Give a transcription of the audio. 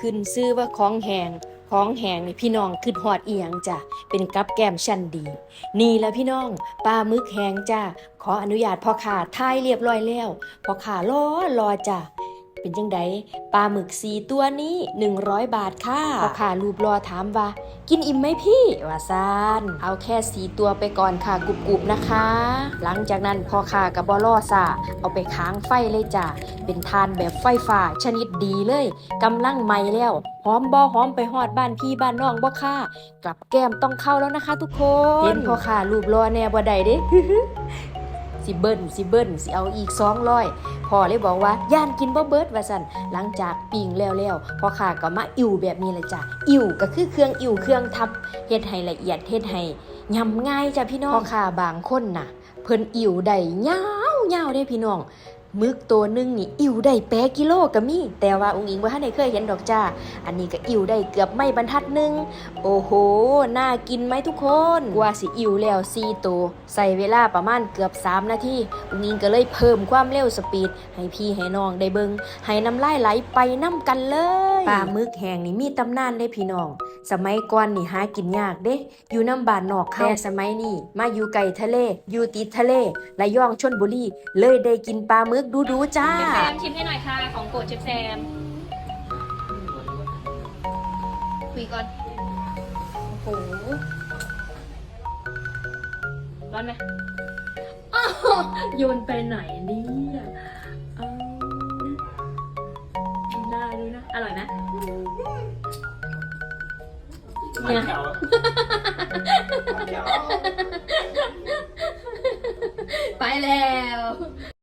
ขึ้นซื้อว่าของแหงของแหงนี่พี่น้องขึ้นหอดเอียงจ้ะเป็นกับแก้มชั้นดี นี่แหละพี่น้องปลาหมึกแหงจ้ะขออนุญาตพ่อขาทายเรียบร้อยแล้วพ่อขารอรอจ้ะ เป็นจังไดปลาหมึกสีตัวนี้ 100 บาทค่ะพ่อขารูปรอถามว่า กินอิ่มไหมพี่ว่าซานเอาแค่สีตัวไปก่อนค่ะกรุบๆนะคะ หลังจากนั้นพ่อขากับบอล่อซาเอาไปค้างไฟเลยจ้ะเป็นทานแบบไฟฟ้าชนิดดีเลยกำลังใหม่แล้วหอมบอหอมไปหอดบ้านพี่บ้านน้องบ่ค่ะ กลับแก้มต้องเข้าแล้วนะคะ ทุกคน เห็นพ่อขารูปรอแน่บ่ได้เด้ สิเบิ้ลสิเบิ้ลสิเอาอีกสองร้อยพ่อเลยบอกว่าย่านกินบ่เบิดว่าสันหลังจากปิ้งแล้วแล้วพ่อข่าก็มาอิ่วแบบนี้เลยจ้ะอิ่วก็คือเครื่องอิ่วเครื่องทับเฮ็ดให้ละเอียดเฮ็ดให้ยำง่ายจ้ะพี่น้องพ่อข่าบางคนน่ะ เพิ่นอิ่วได้ยาวยาวๆเด้พี่น้อง มึกตัวหนึงนี่อิ่วได้แปกิโลก็มี แต่ว่าอุ้งอิงว่าท่านเคยเห็นดอกจ้า อันนี้ก็อิ่วได้เกือบไม่บรรทัดหนึง โอ้โห น่ากินไหมทุกคนกว่าสิอิ่วแล้ว4ตัวใส่เวลาประมาณเกือบ 3 นาทีอุ้งอิงก็เลยเพิ่มความเร็วสปีด ให้พี่ให้น้องได้เบิงให้น้ำลายไหลไปน้ำกันเลยปลาหมึกแห้งนี่มีตำนานได้พี่น้อง สมัยก่อนนี่หากินยากเด้ อยู่น้ำบานนอกเขาแต่สมัยนี้มาอยู่ไกลทะเล อยู่ติดทะเลระย่องชนบุรีเลยได้กินปลาหมึกดูๆจ้า เชฟแซมชิมให้หน่อยค่ะ ของโปรดเชฟแซม คุยก่อน โอ้โห ร้อนไหมอ้าวโยนไปไหนเนี่ยเอาดูหน้าดูนะ อร่อยนะ เนี่ย ไปแล้ว